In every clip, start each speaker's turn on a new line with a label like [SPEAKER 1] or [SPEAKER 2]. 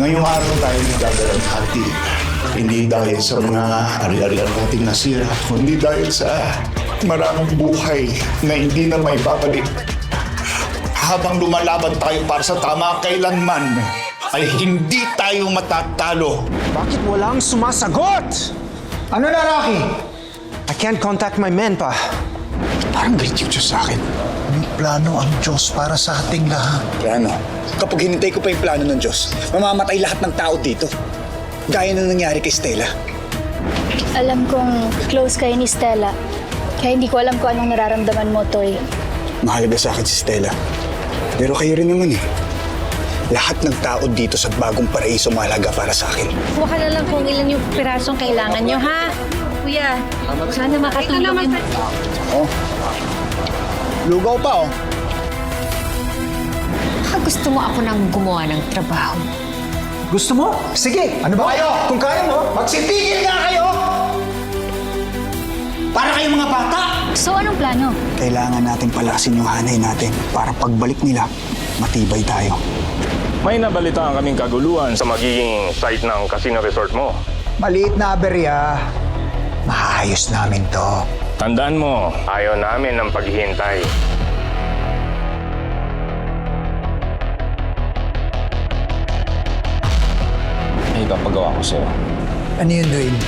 [SPEAKER 1] Ngayong araw tayo nagdadarahati. Hindi dahil sa mga ari-arian nating nasira, kundi dahil sa maraming buhay na hindi na may babalik. Habang lumalaban tayo para sa tama kailanman, ay hindi tayo matatalo.
[SPEAKER 2] Bakit walang sumasagot? Ano na, Rocky? I can't contact my men pa.
[SPEAKER 1] Parang galit yung Diyos sa akin.
[SPEAKER 3] Plano ang Diyos para sa ating lahat.
[SPEAKER 4] Plano? Kapag hinintay ko pa yung plano ng Diyos, mamamatay lahat ng tao dito. Gaya na nangyari kay Stella.
[SPEAKER 5] Alam kong close kayo ni Stella. Kaya hindi ko alam kung anong nararamdaman mo, Toy.
[SPEAKER 4] Mahalaga sa akin si Stella. Pero kayo rin naman eh. Lahat ng tao dito sa bagong paraiso mahalaga para sa akin.
[SPEAKER 6] Kuha ka na lang kung ilan yung pirasong kailangan nyo, ha? Kuya, sana makatulong yun.
[SPEAKER 4] Oh. Lugaw pa oh.
[SPEAKER 6] Baka gusto mo ako nang gumawa ng trabaho.
[SPEAKER 2] Gusto mo? Sige, ano ba kayo? Kung kaya mo, magsitigil nga kayo! Para kayong mga bata!
[SPEAKER 5] So, anong plano?
[SPEAKER 4] Kailangan natin palakasin yung hanay natin para pagbalik nila, matibay tayo.
[SPEAKER 7] May nabalitaan kaming kaguluhan sa magiging site ng casino resort mo.
[SPEAKER 3] Maliit na aberya. Maayos namin to.
[SPEAKER 7] Tandaan mo, ayaw namin ng paghihintay.
[SPEAKER 8] May ipapagawa ko sa'yo.
[SPEAKER 3] Ano yun, Dwayne?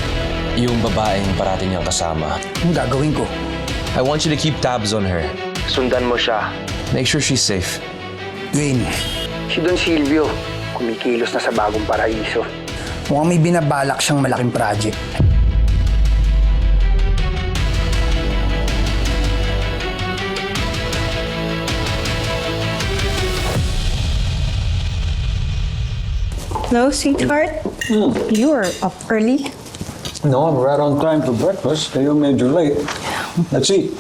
[SPEAKER 8] Yung babaeng parating niyang kasama.
[SPEAKER 3] Anong gagawin ko?
[SPEAKER 8] I want you to keep tabs on her. Sundan mo siya. Make sure she's safe.
[SPEAKER 3] Dwayne,
[SPEAKER 4] Si Don Silvio, kumikilos na sa bagong paraiso.
[SPEAKER 3] mukhang may binabalak siyang malaking project.
[SPEAKER 9] Hello, sweetheart. You're up early.
[SPEAKER 10] No, I'm right on time for breakfast. Kayo medyo late. Let's eat.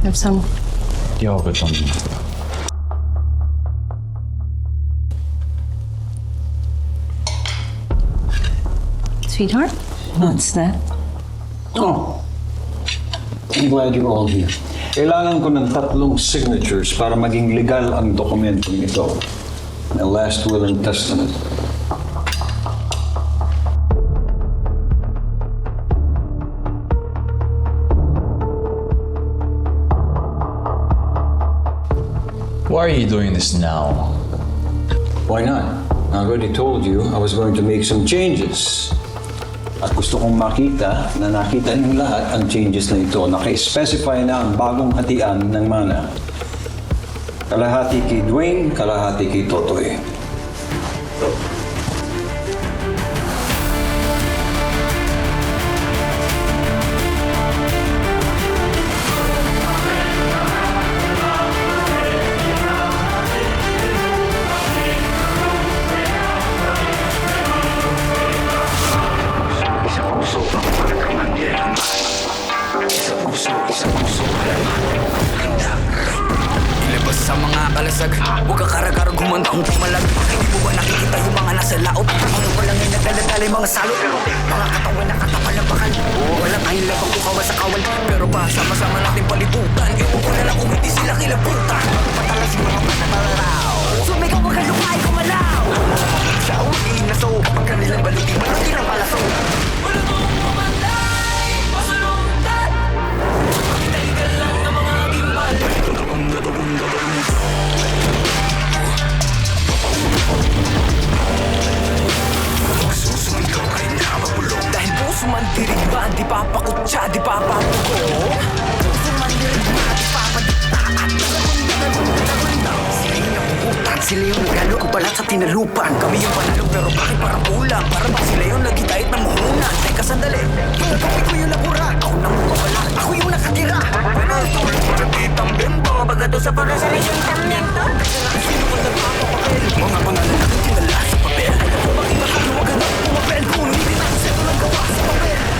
[SPEAKER 9] Have some.
[SPEAKER 8] Di ako good
[SPEAKER 9] Sweetheart? What's that?
[SPEAKER 10] Oh, I'm glad you're all here. Kailangan ko ng tatlong signatures para maging legal ang dokumentong ito. My last will and testament.
[SPEAKER 8] Why are you doing this now?
[SPEAKER 10] Why not? I already told you I was going to make some changes. At gusto kong makita na nakita ng lahat ang changes na ito. Naka-specify na ang bagong hatian ng mana. Kalahati kay Dwayne, kalahati kay Totoy.
[SPEAKER 11] Sa mga kalasag Huwag ka karagar gumanda kung pumalag. Hindi mo ba nakikita yung mga nasa laot? Walang yung nagdadala yung mga salot? Mga katawan na katapalapakan Wala tayong labang kukawa sa kawan Pero pa sama-sama natin palibutan Ewan ko na lang kung hindi sila kilabutan Patalas yung mga panatalaw Sumigaw wag kang lumay kumalaw. Sa uwi na so Pagka nilang balutin Balutin ang palaso Wala mo mamatay Dahil puso man tirig ba Di papakutsa, di papapuko Puso man tirig ba Di papadikta Sila yung nagalo Ko balat sa tinalupan Kami yung panalo Pero bakit parang kulang Para ba sila yung nagitahit ng muhunan Teka sandali. Yung ko yung nabura Ako nang mawala. Ako yung nakatira. Pero ito Parang itambim Mga bagato sa para sa yung tambento Sino ba nagpapapapel Mga pangalan natin tinala sa papel. Bakit ba kaluwag ang pumapel Kung hindi na kasi ito lang gawa sa papel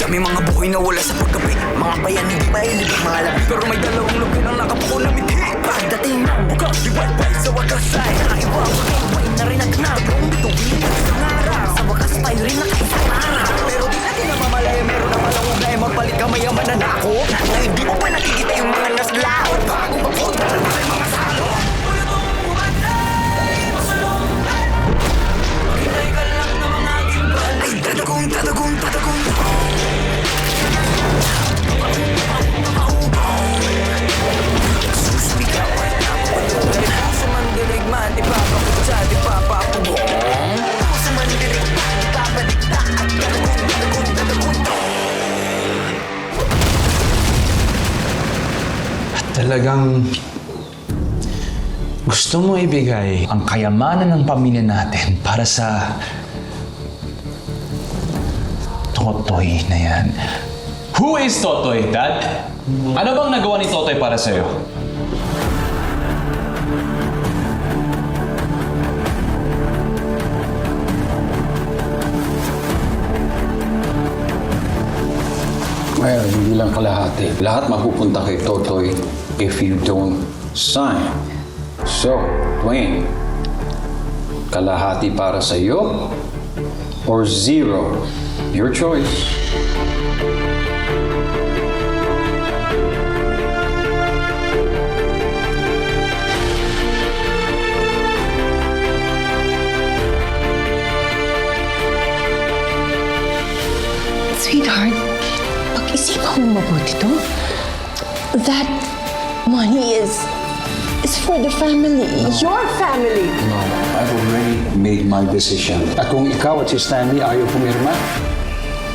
[SPEAKER 11] Dami mga buhay na wala sa pagkapi Mga bayan hindi mahilig ang malam. Pero may dalawang lupi ng nakapuko na mithi. Pagdating ng bukas, di wifi sa wakas ay Nakaiwa, makikipay na rin ang nabong bituin Sa araw, sa wakas tayo rin nakaisang araw natin namamalaya Meron na malawag na yung mapalit ka mayaman na hindi mo pa nakikita yung mga naslaot Bago magpunta na tayo mga salo. Ay, tatagong, tatagong, tatagong. Suspigaw ay napapalugan Sa mandirig man, di papakutsa, di papapugong Sa tatagong
[SPEAKER 8] Talagang gusto mo ibigay ang kayamanan ng pamilya natin para sa Totoy na yan. Who is Totoy, Dad? Ano bang nagawa ni Totoy para sa'yo?
[SPEAKER 10] Well, hindi lang kalahati. Lahat mapupunta kay Totoy if you don't sign. So, Dwayne, kalahati para sa iyo or zero? Your choice.
[SPEAKER 9] Mo mabuti to. That money is is for the family. Your family.
[SPEAKER 10] No, I've already made my decision. At kung ikaw at si Stanley ayaw pumirma,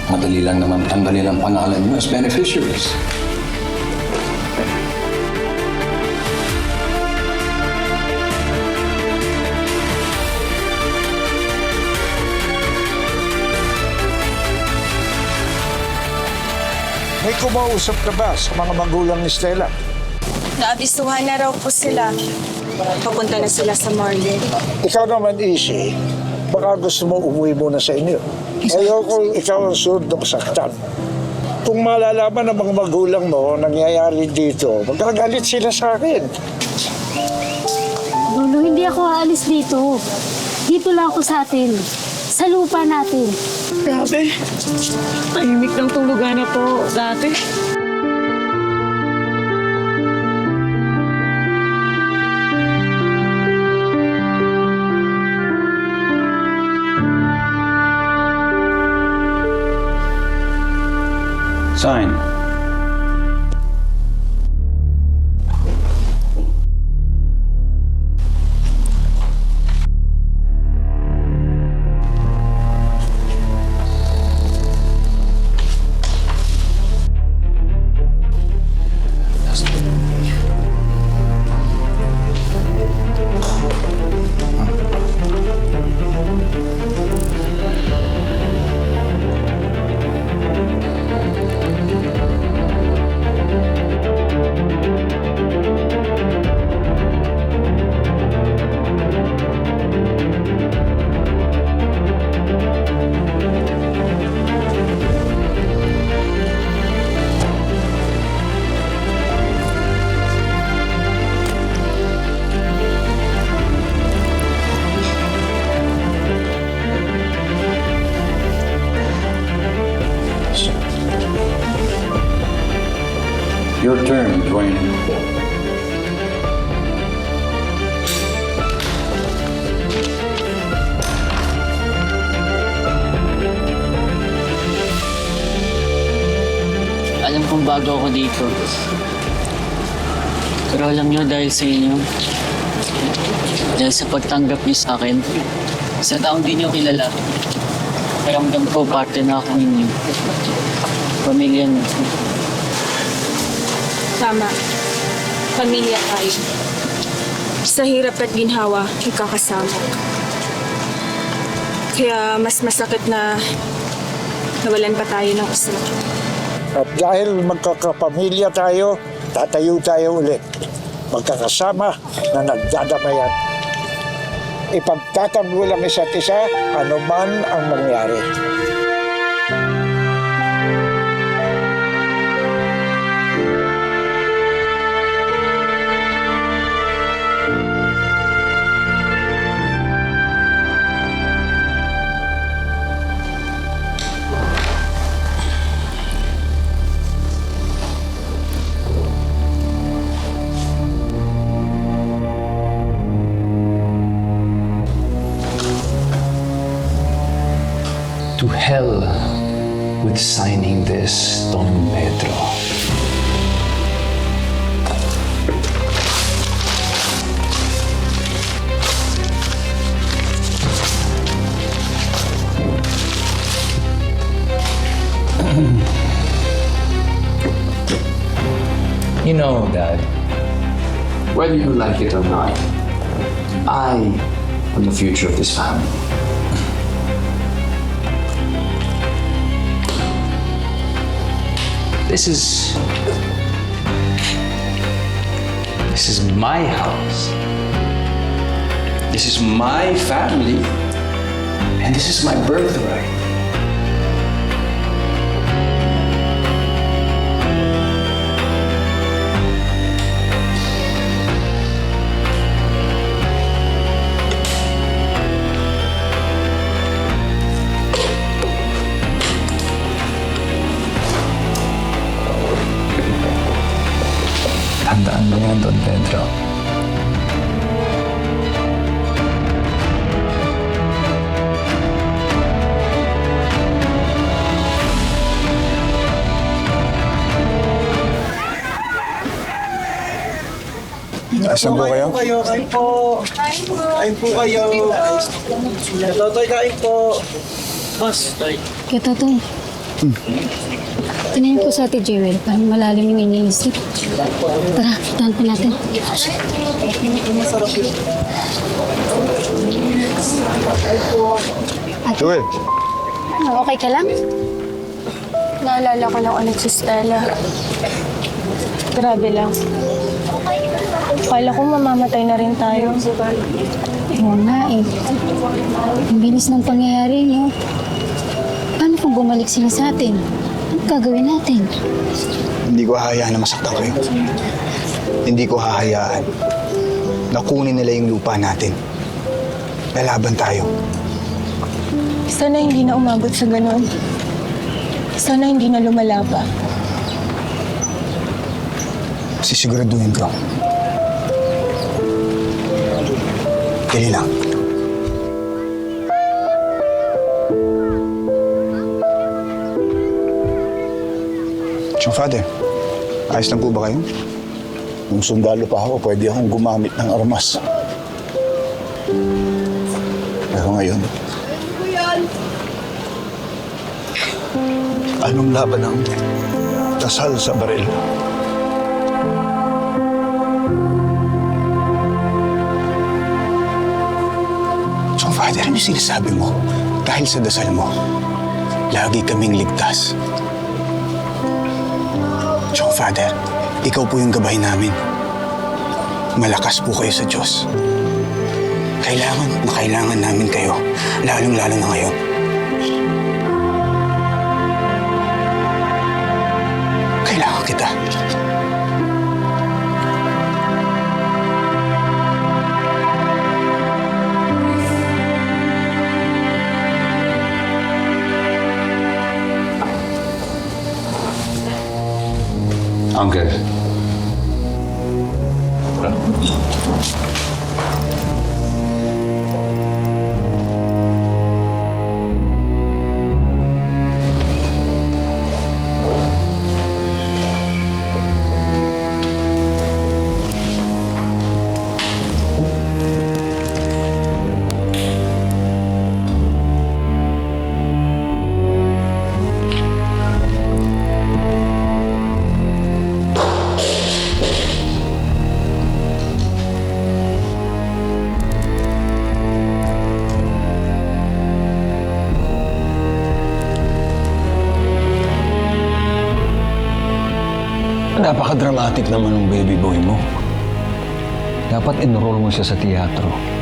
[SPEAKER 10] madali lang naman tanggalin ang pangalan mo as beneficiaries.
[SPEAKER 3] May kumausap ka ba sa mga magulang ni Stella?
[SPEAKER 9] Naabisuhan na raw po sila. Papunta na sila sa Marlin.
[SPEAKER 3] Ikaw naman, Isi, baka gusto mo umuwi muna sa inyo. Ayoko ikaw ang sunod ng saktan. Kung malalaman ng mga magulang mo nangyayari dito, magagalit sila sa akin.
[SPEAKER 5] Lolo, hindi ako aalis dito. Dito lang ako sa atin. Sa lupa natin.
[SPEAKER 9] Grabe. Tahimik ng tulugan na po dati.
[SPEAKER 10] Sign. Your turn, Dwayne.
[SPEAKER 11] Alam kong bago ako dito. Pero alam nyo dahil sa inyo, dahil sa pagtanggap niyo sa akin, sa taong di nyo kilala, paramdam ko parte na ako ninyo. Pamilya niyo.
[SPEAKER 9] Tama. Pamilya tayo. Sa hirap at ginhawa, ikakasama. Kaya mas masakit na nawalan pa tayo ng isa.
[SPEAKER 3] At dahil magkakapamilya tayo, tatayo tayo ulit. Magkakasama na nagdadamayan. Ipagtatanggol ang isa't isa, ano man ang mangyari.
[SPEAKER 8] Hell with signing this, Don Pedro. You know, Dad, whether you like it or not, I am the future of this family. This is. This is my house. This is my family. And this is my birthright.
[SPEAKER 4] Asan po kayo?
[SPEAKER 3] kayo, kain po. Kain po kayo. Totoy, kain po. Boss,
[SPEAKER 5] Kaya Totoy. Tinayin ko sa Ate Jewel, parang malalim yung iniisip. Tara, tahan pa natin.
[SPEAKER 4] Joel,
[SPEAKER 5] Okay ka lang?
[SPEAKER 9] Naalala ko lang ulit si Stella. Grabe lang. Kala ko mamamatay na rin tayo.
[SPEAKER 5] Oo nga eh. Ang bilis ng pangyayari, no? Paano kung bumalik sila sa atin? Ano gagawin natin?
[SPEAKER 4] hindi ko hahayaan na masaktan kayo. Hindi ko hahayaan na kunin nila yung lupa natin. Lalaban tayo.
[SPEAKER 9] Sana hindi na umabot sa ganun. Sana hindi na lumala pa.
[SPEAKER 4] Sisiguraduhin ko. Dali lang. Chong Father, ayos lang po ba kayo?
[SPEAKER 1] Kung sundalo pa ako, pwede akong gumamit ng armas. Pero ngayon, anong laban ang dasal sa baril?
[SPEAKER 4] Father, ano sinasabi mo? Dahil sa dasal mo, lagi kaming ligtas. Chong Father, ikaw po yung gabay namin. Malakas po kayo sa Diyos. Kailangan na kailangan namin kayo, lalong-lalo na ngayon. Kailangan kita.
[SPEAKER 10] Napaka-dramatic naman ng baby boy mo. Dapat enroll mo siya sa teatro.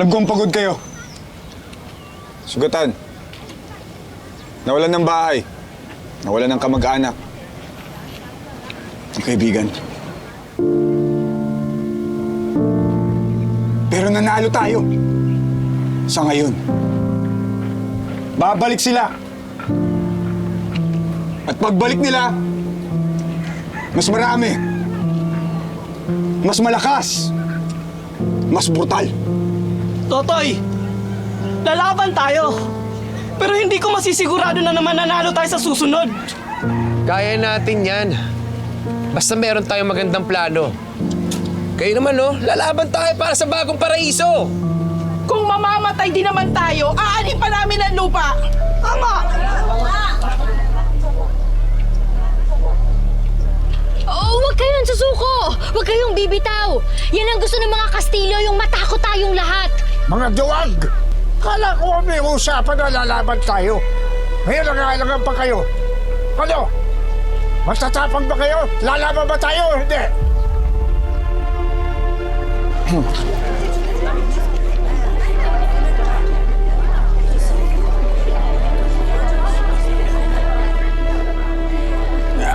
[SPEAKER 4] Alam kong pagod kayo. Sugatan. Nawalan ng bahay. Nawalan ng kamag-anak. Ng kaibigan. Pero nanalo tayo. Sa ngayon. Babalik sila. At pagbalik nila, mas marami. Mas malakas. Mas brutal.
[SPEAKER 12] Totoy, lalaban tayo. Pero hindi ko masisigurado na naman nanalo tayo sa susunod.
[SPEAKER 13] Kaya natin yan. Basta meron tayong magandang plano. Kayo naman, no? Lalaban tayo para sa bagong paraiso.
[SPEAKER 12] Kung mamamatay din naman tayo, aanin pa namin ang lupa. Tama!
[SPEAKER 5] Oh, huwag kayong susuko! Huwag kayong bibitaw! Yan ang gusto ng mga Kastilyo, yung matakot tayong lahat!
[SPEAKER 3] Mga duwag! Kala ko may usapan na lalaban tayo. Ngayon nangailangan pa kayo. Ano? Matatapang ba kayo? Lalaban ba tayo? o Hindi.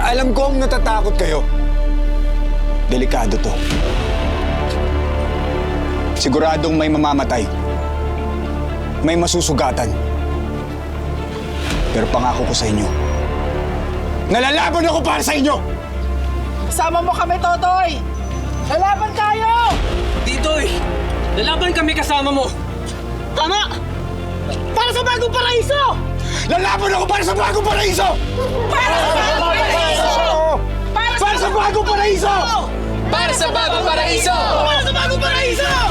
[SPEAKER 4] Alam kong natatakot kayo. Delikado to. Siguradong may mamamatay. May masusugatan. Pero pangako ko sa inyo, nalalaban ako para sa inyo!
[SPEAKER 12] Sama mo kami, Totoy! Lalaban tayo!
[SPEAKER 13] Titoy! Lalaban kami kasama mo!
[SPEAKER 12] Tama! Para sa bagong paraiso!
[SPEAKER 4] Lalaban ako para sa bagong paraiso!
[SPEAKER 12] Para sa bagong paraiso!
[SPEAKER 4] Para sa bagong paraiso!
[SPEAKER 13] Para sa bagong paraiso!
[SPEAKER 12] Para sa bagong paraiso!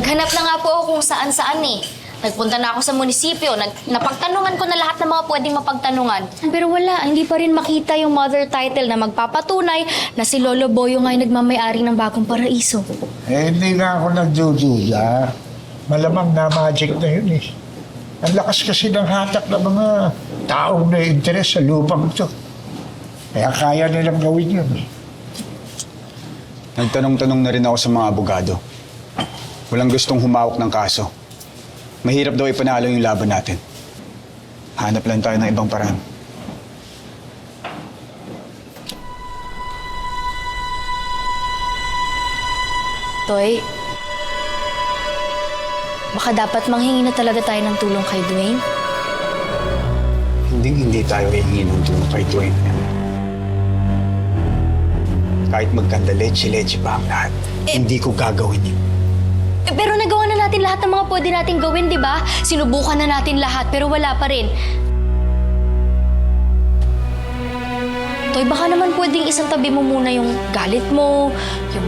[SPEAKER 5] Naghanap na nga po ako kung saan-saan eh. Nagpunta na ako sa munisipyo, nag, napagtanungan ko na lahat ng mga pwedeng mapagtanungan. Pero wala, hindi pa rin makita yung mother title na magpapatunay na si Lolo Boyo nga yung nagmamayari ng bagong paraiso.
[SPEAKER 3] Eh, hindi na ako nagdududa. Malamang na magic na yun eh. Ang lakas kasi ng hatak ng mga taong na interes sa lupang ito. Kaya kaya nilang gawin yun.
[SPEAKER 4] Nagtanong-tanong na rin ako sa mga abogado. Walang gustong humawak ng kaso. Mahirap daw ipanalo yung laban natin. Hanap lang tayo ng ibang paraan.
[SPEAKER 5] Toy, baka dapat manghingi na talaga tayo ng tulong kay Dwayne.
[SPEAKER 4] Hindi hindi tayo hihingi ng tulong kay Dwayne. Kahit magkanda leche-leche pa ang lahat, hindi ko gagawin yun.
[SPEAKER 5] Eh, pero nagawa na natin lahat ng mga pwede nating gawin, di ba? Sinubukan na natin lahat, pero wala pa rin. Toy, baka naman pwedeng isang tabi mo muna yung galit mo, yung,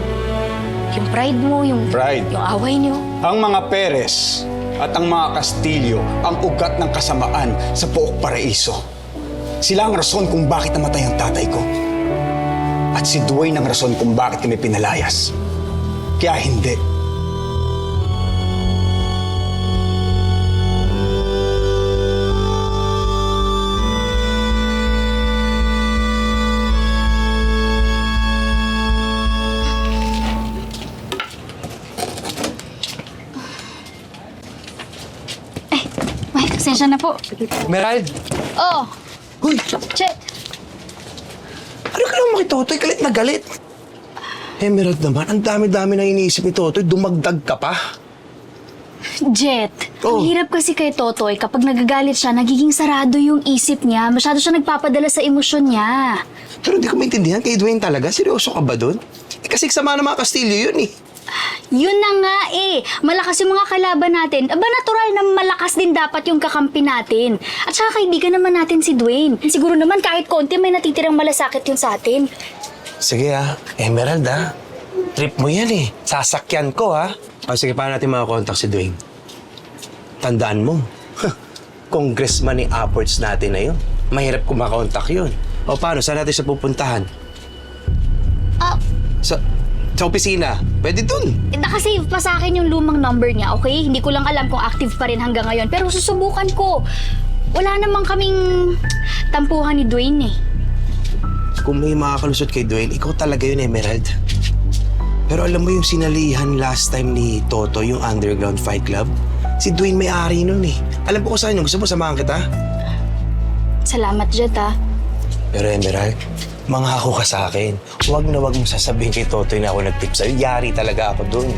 [SPEAKER 5] yung pride mo, yung,
[SPEAKER 4] Pride?
[SPEAKER 5] yung away niyo.
[SPEAKER 4] Ang mga Perez at ang mga Kastilyo ang ugat ng kasamaan sa Pook Paraiso. Sila ang rason kung bakit namatay ang tatay ko. At si Dwayne ang rason kung bakit kami pinalayas. Kaya hindi.
[SPEAKER 5] Pasensya na po.
[SPEAKER 13] Merald!
[SPEAKER 5] Oh,
[SPEAKER 13] Uy!
[SPEAKER 5] check.
[SPEAKER 13] Ano ka naman makitotoy? Galit na galit. Emerald naman, ang dami-dami na iniisip ni Totoy. Dumagdag ka pa.
[SPEAKER 5] Jet,
[SPEAKER 13] Oh.
[SPEAKER 5] ang hirap kasi kay Totoy kapag nagagalit siya, nagiging sarado yung isip niya. Masyado siya nagpapadala sa emosyon niya.
[SPEAKER 13] Pero hindi ko maintindihan kay Dwayne talaga. Seryoso ka ba doon? Eh, kasi sama ng mga Kastilyo yun eh.
[SPEAKER 5] Yun na nga eh. Malakas yung mga kalaban natin. Aba, natural na malakas din dapat yung kakampi natin. At saka kaibigan naman natin si Dwayne. Siguro naman kahit konti may natitirang malasakit yun sa atin.
[SPEAKER 13] Sige ah, Emerald ah. Trip mo yan eh. Sasakyan ko ah. O sige, paano natin makakontakt si Dwayne? Tandaan mo, congressman ni upwards natin na yun. Mahirap kung makakontak yun. O paano, saan natin siya pupuntahan?
[SPEAKER 5] Ah,
[SPEAKER 13] Sa, Sa opisina. Pwede dun.
[SPEAKER 5] Eh, nakasave pa sa akin yung lumang number niya, okay? Hindi ko lang alam kung active pa rin hanggang ngayon. Pero susubukan ko. Wala namang kaming tampuhan ni Dwayne eh.
[SPEAKER 13] Kung may makakalusot kay Dwayne, ikaw talaga yun, Emerald. Pero alam mo yung sinalihan last time ni Toto, yung Underground Fight Club? Si Dwayne may-ari nun eh. Alam ko kung saan yun. Gusto mo samahan kita?
[SPEAKER 5] Salamat, Jet ah.
[SPEAKER 13] Pero Emerald, mangako ka sa akin. Huwag na huwag mong sasabihin kay Toto na ako nag-tip sa'yo. Yari talaga ako dun.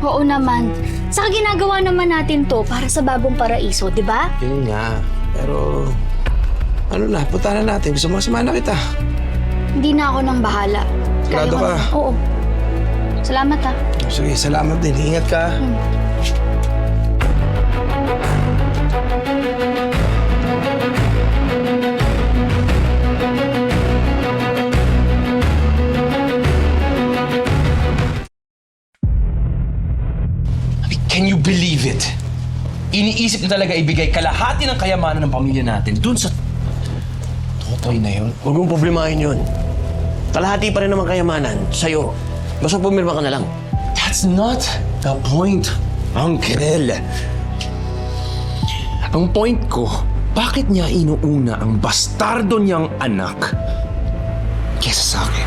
[SPEAKER 5] Oo naman. Saka ginagawa naman natin to para sa bagong paraiso, di ba?
[SPEAKER 13] Yun nga. Pero, ano na, punta na natin. Gusto mo samahan na kita.
[SPEAKER 5] Hindi na ako nang bahala.
[SPEAKER 13] Sigurado
[SPEAKER 5] ko
[SPEAKER 13] ka?
[SPEAKER 5] na- Oo. Salamat ah.
[SPEAKER 13] Sige, salamat din. Ingat ka.
[SPEAKER 8] Can believe it? Iniisip na talaga ibigay kalahati ng kayamanan ng pamilya natin dun sa totoy na yun.
[SPEAKER 14] Huwag mong problemahin yun. Kalahati pa rin naman kayamanan sa'yo. Basta pumirma ka na lang.
[SPEAKER 8] That's not the point, Uncle. Ang point ko, bakit niya inuuna ang bastardo niyang anak kesa sa akin?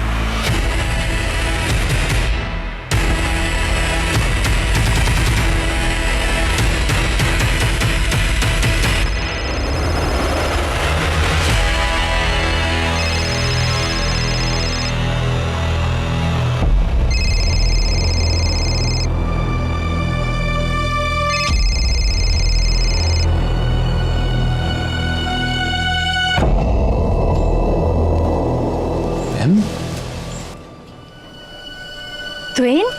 [SPEAKER 5] Dwayne?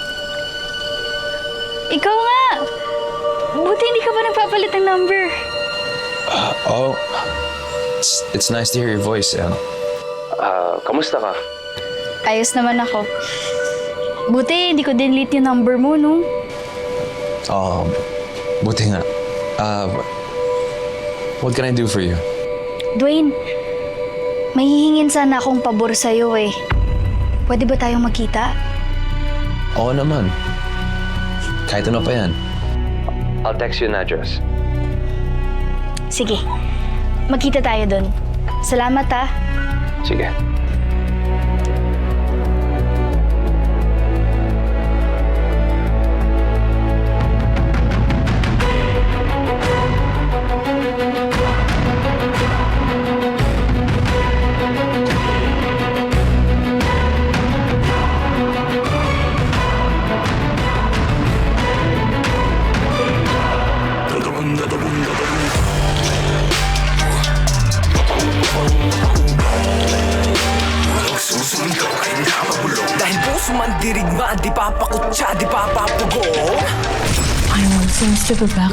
[SPEAKER 5] Ikaw nga! Buti hindi ka pa nagpapalit ng number.
[SPEAKER 8] oh, it's, it's nice to hear your voice, Em. Ah, kamusta ka?
[SPEAKER 5] Ayos naman ako. Buti hindi ko dinelete yung number mo, no?
[SPEAKER 8] Oh, buti nga. Uh, what can I do for you?
[SPEAKER 5] Dwayne, may hihingin sana akong pabor sa'yo eh. Pwede ba tayong magkita?
[SPEAKER 8] Oo naman. Kahit ano pa yan.
[SPEAKER 14] I'll text you an address.
[SPEAKER 5] Sige, magkita tayo dun. Salamat ah.
[SPEAKER 14] Sige.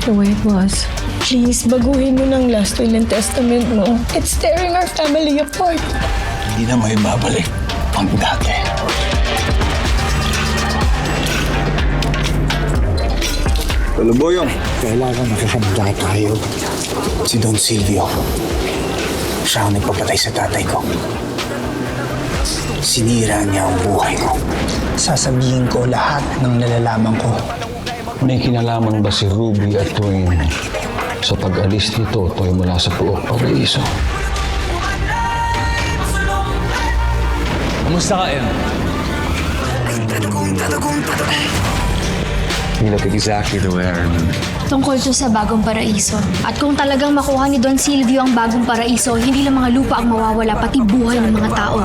[SPEAKER 9] The way it was. Please, baguhin mo ng last will and testament mo. It's tearing our family apart.
[SPEAKER 4] Hindi na may babalik ang dati.
[SPEAKER 3] Boyong. Kailangan nakasanda tayo.
[SPEAKER 4] Si Don Silvio. Siya ang nagpapatay sa tatay ko. Sinira niya ang buhay ko.
[SPEAKER 12] Sasabihin ko lahat ng nalalaman ko.
[SPEAKER 10] May kinalaman ba si Ruby at Dwayne sa pag-alis ni Totoy mula sa Puok Paraiso?
[SPEAKER 8] Kamusta ka, Em?
[SPEAKER 14] You look exactly the way I remember.
[SPEAKER 5] Tungkol to sa bagong paraiso. At kung talagang makuha ni Don Silvio ang bagong paraiso, hindi lang mga lupa ang mawawala, pati buhay ng mga tao.